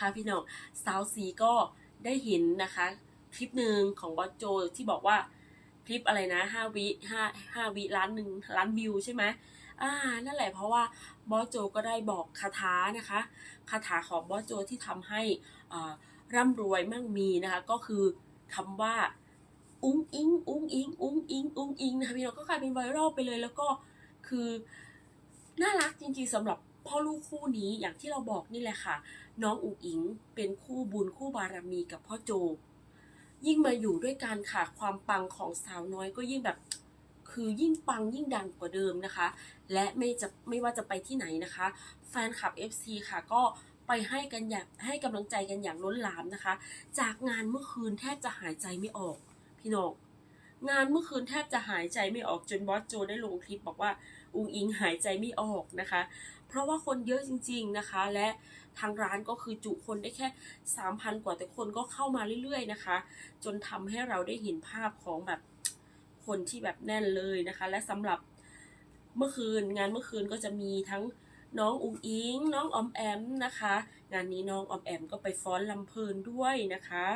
ค่ะพี่น้องสาวสีก็ได้เห็นนะคะ คลิปหนึ่งของบอสโจที่บอกว่าคลิปอะไรนะห้าวิห้าห้าวิล้านหนึ่งล้านวิวใช่ไหมอ่านั่นแหละเพราะว่าบอสโจก็ได้บอกคาถานะคะคาถาของบอสโจที่ทำให้อ่าร่ำรวยมั่งมีนะคะ ก็คือคำว่าอุ้งอิงอุ้งอิงอุ้งอิงอุ้งอิงนะคะพี่น้องก็กลายเป็นไวรัลไปเลย แล้วก็คือน่ารักจริงๆสำหรับ พ่อลูกคู่นี้อย่างที่เราบอกนี่แหละค่ะ น้องอุ๋งอิงเป็นคู่บุญคู่บารมีกับพ่อโจ ยิ่งมาอยู่ด้วยกันค่ะความปังของสาวน้อยก็ยิ่งแบบคือยิ่งปังยิ่งดังกว่าเดิมนะคะ และไม่จะไม่ว่าจะไปที่ไหนนะคะ แฟนคลับ FC ค่ะก็ไปให้กันอยางให้กำลังใจกันอย่างล้นหลามนะคะ จากงานเมื่อคืนแทบจะหายใจไม่ออก พี่น้องงานเมื่อคืนแทบจะหายใจไม่ออกจนบอสโจได้ลงคลิปบอกว่า อุงอิงหายใจไม่ออกนะคะ เพราะว่าคนเยอะจริง ๆนะคะ และทางร้านก็คือจุคนได้แค่ 3,000 กว่าแต่คนก็เข้ามาเรื่อย ๆ นะคะ จนทำให้เราได้เห็นภาพของแบบคนที่แบบแน่นเลยนะคะ และสำหรับเมื่อคืนงานเมื่อคืนก็จะมีทั้งน้องอุงอิง น้องออมแอมนะคะ งานนี้น้องออมแอมก็ไปฟ้อนลำเพลินด้วยนะคะ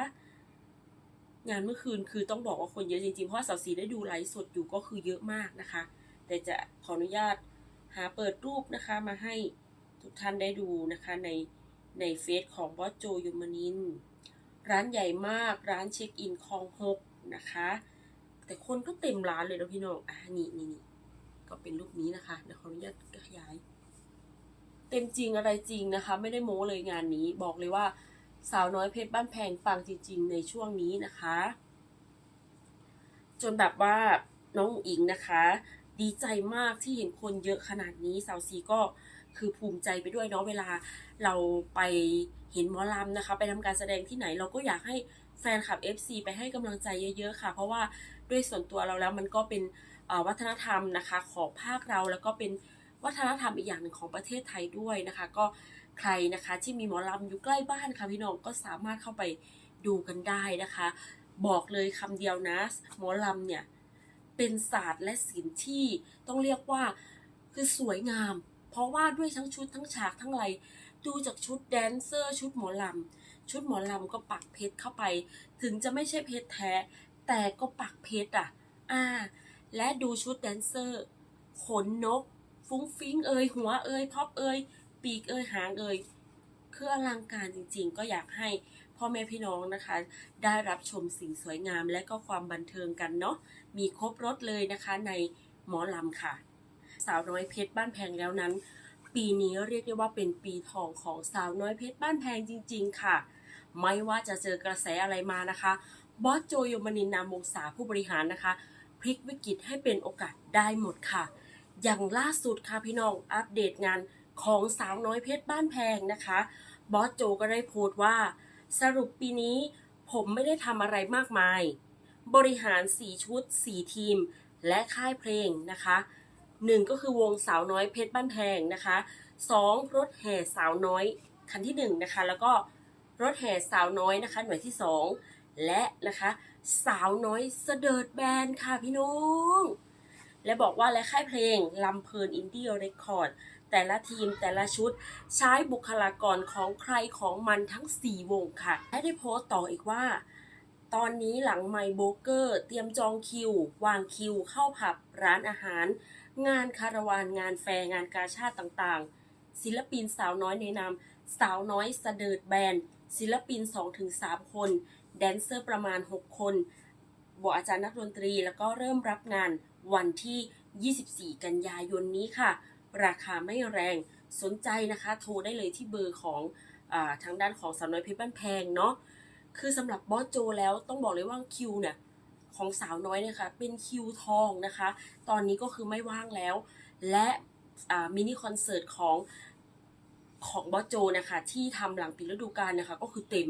งานเมื่อคืนคือต้องบอกว่าคนเยอะจริงๆ เพราะว่าสาวสีได้ดูไลฟ์สดอยู่ก็คือเยอะมากนะคะ แต่จะขออนุญาต หาเปิดรูปนะคะมาให้ทุกท่านได้ดูนะคะในในเฟซของบอสโจยูมานิน ร้านใหญ่มากร้านเช็คอินคลองหกนะคะ แต่คนก็เต็มร้านเลยนะพี่น้องอะนี่นี่นี่ก็เป็นรูปนี้นะคะเดี๋ยวขออนุญาตขยาย เต็มจริงอะไรจริงนะคะ ไม่ได้โม้เลยงานนี้บอกเลยว่าสาวน้อยเพชรบ้านแพงปังจริง ๆ ในช่วงนี้นะคะ จนแบบว่าน้องอิงนะคะ ดีใจมากที่เห็นคนเยอะขนาดนี้สาวซีก็คือภูมิใจไปด้วยเนาะเวลาเราไปเห็นหมอลำนะคะ ไปทำการแสดงที่ไหนเราก็อยากให้แฟนคลับ FC ไปให้กำลังใจเยอะๆค่ะ เพราะว่าด้วยส่วนตัวเราแล้วมันก็เป็นวัฒนธรรมนะคะของภาคเราแล้วก็เป็นวัฒนธรรมอีกอย่างหนึ่งของประเทศไทยด้วยนะคะ ก็ใครนะคะที่มีหมอลำอยู่ใกล้บ้านค่ะพี่น้องก็สามารถเข้าไปดูกันได้นะคะ บอกเลยคำเดียวนะหมอลำเนี่ย เป็นศาสตร์และศิลป์ที่ต้องเรียกว่าคือสวยงาม เพราะว่าด้วยทั้งชุดทั้งฉากทั้งอะไรดูจากชุดแดนเซอร์ ชุดหมอลำชุดหมอลำก็ปักเพชรเข้าไป ถึงจะไม่ใช่เพชรแท้ แต่ก็ปักเพชรอะ อ่า และดูชุดแดนเซอร์ ขนนก ฟุ้งฟิ้งเอยหัวเอยพ็อปเอยปีกเอยหางเอย คืออลังการจริงๆ ก็อยากให้พ่อแม่พี่น้องนะคะ ได้รับชมสิ่งสวยงามและก็ความบันเทิงกันเนาะมีครบรถเลยนะคะในหมอลำค่ะ สาวน้อยเพชรบ้านแพงแล้วนั้น ปีนี้เรียกได้ว่าเป็นปีทองของสาวน้อยเพชรบ้านแพงจริง ๆ ค่ะ ไม่ว่าจะเจอกระแสอะไรมานะคะบอสโจโยมนินนามวงศาผู้บริหารนะคะพลิกวิกฤตให้เป็นโอกาสได้หมดค่ะ อย่างล่าสุดค่ะพี่น้องอัปเดตงานของสาวน้อยเพชรบ้านแพงนะคะ บอสโจก็ได้โพสต์ว่า สรุปปีนี้ผมไม่ได้ทำอะไรมากมาย บริหาร 4 ชุด 4 ทีม และค่ายเพลงนะคะ1ก็คือวงสาวน้อยเพชรบ้านแพงนะคะ2รถแห่สาวน้อยคันที่1นะคะ แล้วก็รถแห่สาวน้อยนะคะ หน่วยที่2และนะคะสาวน้อยเสดิร์ดแบนด์ค่ะพี่น้อง และบอกว่าและค่ายเพลงลำเพลินอินดี้เรคคอร์ด แต่ละทีมแต่ละชุด ใช้บุคลากรของใครของมันทั้ง 4 วงค่ะ และได้โพสต์ต่ออีกว่า ตอนนี้หลังไมโบเกอร์ เตรียมจองคิว วางคิว เข้าผับร้านอาหาร งานคาราวานงานแฟร์งานกาชาติต่างๆ ศิลปินสาวน้อยในนามสาวน้อยสะเดิดแบนด์ศิลปิน 2-3 คน แดนเซอร์ประมาณ 6 คนบวกอาจารย์นักดนตรีแล้วก็เริ่มรับงานวันที่ 24 กันยายนนี้ค่ะ ราคาไม่แรงสนใจนะคะ โทรได้เลยที่เบอร์ของอทางด้านของสาวน้อยเพชรบ้านแพงเนาะคือสำหรับบอสโจแล้วต้องบอกเลยว่าคิวเนี่ยของสาวน้อยเนี่ยค่ะเป็นคิวทองนะคะ ตอนนี้ก็คือไม่ว่างแล้ว และมินิคอนเสิร์ตของของบอสโจนะคะที่ทำหลังปิดฤดูกาลนะคะก็คือเต็ม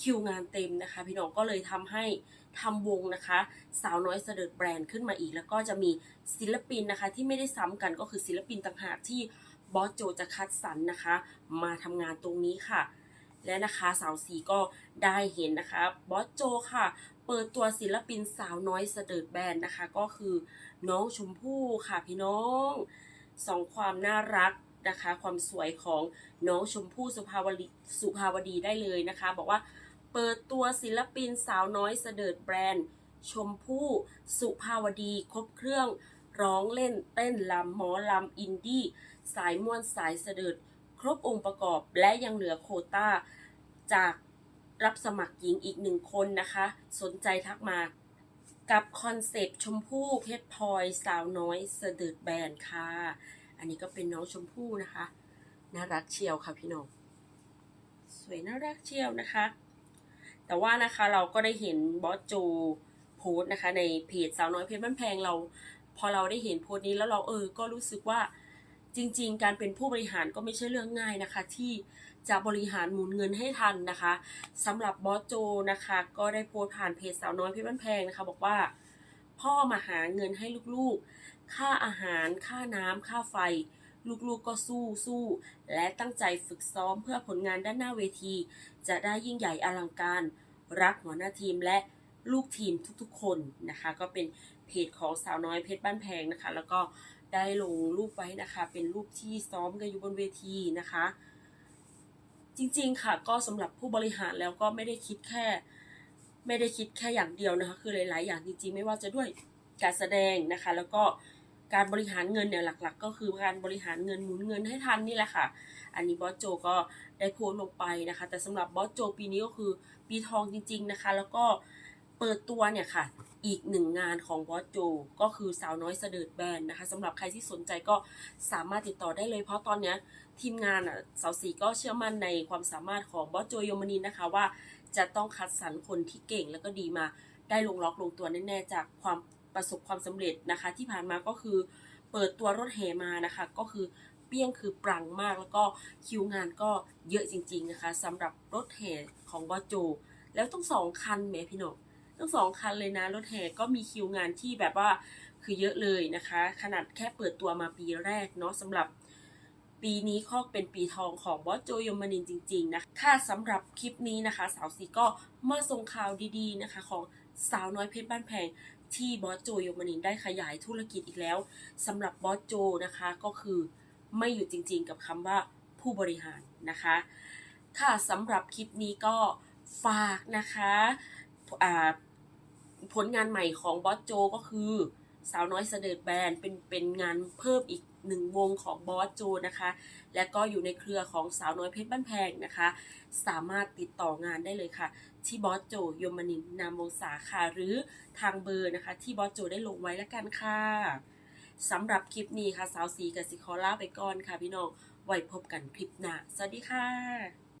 คิวงานเต็มนะคะ พี่น้องก็เลยทำให้ทำวงนะคะ สาวน้อยเสด็จแบรนด์ขึ้นมาอีก แล้วก็จะมีศิลปินนะคะ ที่ไม่ได้ซ้ำกันก็คือศิลปินต่างหากที่บอสโจจะคัดสรรนะคะ มาทำงานตรงนี้ค่ะ และนะคะสาวสีก็ได้เห็นนะคะบอสโจค่ะ เปิดตัวศิลปินสาวน้อยเสดิร์แบรนด์นะคะ ก็คือน้องชมพู่ค่ะพี่น้องสองความน่ารัก นะคะ ความสวยของน้องชมพู่สุภาวดีสุภาวดีได้เลยนะคะ บอกว่าเปิดตัวศิลปินสาวน้อยเสดิร์ดแบรนด์ ชมพู่สุภาวดีครบเครื่องร้องเล่นเต้นลำหมอลำอินดี้สายม่วนสายเสดิร์ดครบองค์ประกอบและยังเหลือโคต้า จากรับสมัครหญิงอีกหนึ่งคนนะคะ สนใจทักมากับคอนเซปต์ชมพู่เพชรพลอยสาวน้อยเสดิร์ดแบรนด์ค่ะ อันนี้ก็เป็นน้องชมพู่นะคะ น่ารักเชียวค่ะพี่น้อง สวยน่ารักเชียวนะคะ แต่ว่านะคะเราก็ได้เห็นบอสโจโพสนะคะ ในเพจสาวน้อยเพชรบ้านแพงเรา พอเราได้เห็นโพสนี้แล้วเราเออก็รู้สึกว่าจริง ๆ การเป็นผู้บริหารก็ไม่ใช่เรื่องง่ายนะคะ ที่จะบริหารหมุนเงินให้ทันนะคะสำหรับบอสโจนะคะ ก็ได้โพสผ่านเพจสาวน้อยเพชรบ้านแพงนะคะ บอกว่า พ่อมาหาเงินให้ลูกๆ ค่าอาหาร ค่าน้ำ ค่าไฟ ลูกๆก็สู้สู้ และตั้งใจฝึกซ้อมเพื่อผลงานด้านหน้าเวที จะได้ยิ่งใหญ่อลังการ รักหัวหน้าทีมและลูกทีมทุกๆ คนนะคะ ก็เป็นเพจของสาวน้อยเพชรบ้านแพงนะคะ แล้วก็ได้ลงรูปไว้นะคะ เป็นรูปที่ซ้อมกันอยู่บนเวทีนะคะ จริงๆค่ะก็สำหรับผู้บริหารแล้วก็ไม่ได้คิดแค่ ไม่ได้คิดแค่อย่างเดียวนะคะ คือหลายๆ อย่างจริงๆ ไม่ว่าจะด้วยการแสดงนะคะ แล้วก็ การบริหารเงินเนี่ยหลัก ๆ ก็คือการบริหารเงินหมุนเงินให้ทันนี่แหละค่ะ อันนี้บอสโจก็ได้โพสลงไปนะคะ แต่สำหรับบอสโจปีนี้ก็คือปีทองจริง ๆนะคะ แล้วก็เปิดตัวเนี่ยค่ะอีกหนึ่งงานของบอสโจก็คือสาวน้อยเสดิร์ดแบนนะคะสำหรับใครที่สนใจก็สามารถติดต่อได้เลย เพราะตอนเนี้ยทีมงานอะสาวสีก็เชื่อมั่นในความสามารถของบอสโจโยมนินนะคะว่าจะต้องคัดสรรคนที่เก่งแล้วก็ดีมาได้ลงล็อกลงตัวแน่ๆจากความ ประสบความสำเร็จนะคะ ที่ผ่านมาก็คือเปิดตัวรถแห่มานะคะ ก็คือเปี้ยงคือปรังมากแล้วก็คิวงานก็เยอะจริง ๆ นะคะสำหรับรถแห่ของบอโจ แล้วต้องสองคันแหมพี่น้องต้องสองคันเลยนะรถแห่ก็มีคิวงานที่แบบว่าคือเยอะเลยนะคะ ขนาดแค่เปิดตัวมาปีแรกเนาะสำหรับปีนี้ก็เป็นปีทองของบอสโจยมนินจริง ๆ นะค่ะสำหรับคลิปนี้นะคะ สาวสีก็มาส่งข่าวดีๆนะคะ ของ สาวน้อยเพชรบ้านแพงที่บอสโจยมนินได้ขยายธุรกิจอีกแล้วสำหรับบอสโจนะคะก็คือไม่หยุดจริงๆกับคำว่าผู้บริหารนะคะ ค่ะสำหรับคลิปนี้ก็ฝากนะคะผลงานใหม่ของบอสโจก็คือสาวน้อยเสดิร์ดแบนเป็นเป็นงานเพิ่มอีก หนึ่งวงของบอสโจนะคะ และก็อยู่ในเครือของสาวน้อยเพชรบ้านแพงนะคะ สามารถติดต่องานได้เลยค่ะ ที่บอสโจยมนินนามวงศาค่ะ หรือทางเบอร์นะคะ ที่บอสโจได้ลงไว้แล้วกันค่ะสำหรับคลิปนี้ค่ะ สาวสีกับสิคอล่าไปก่อนค่ะพี่น้องไว้พบกันคลิปหน้าสวัสดีค่ะ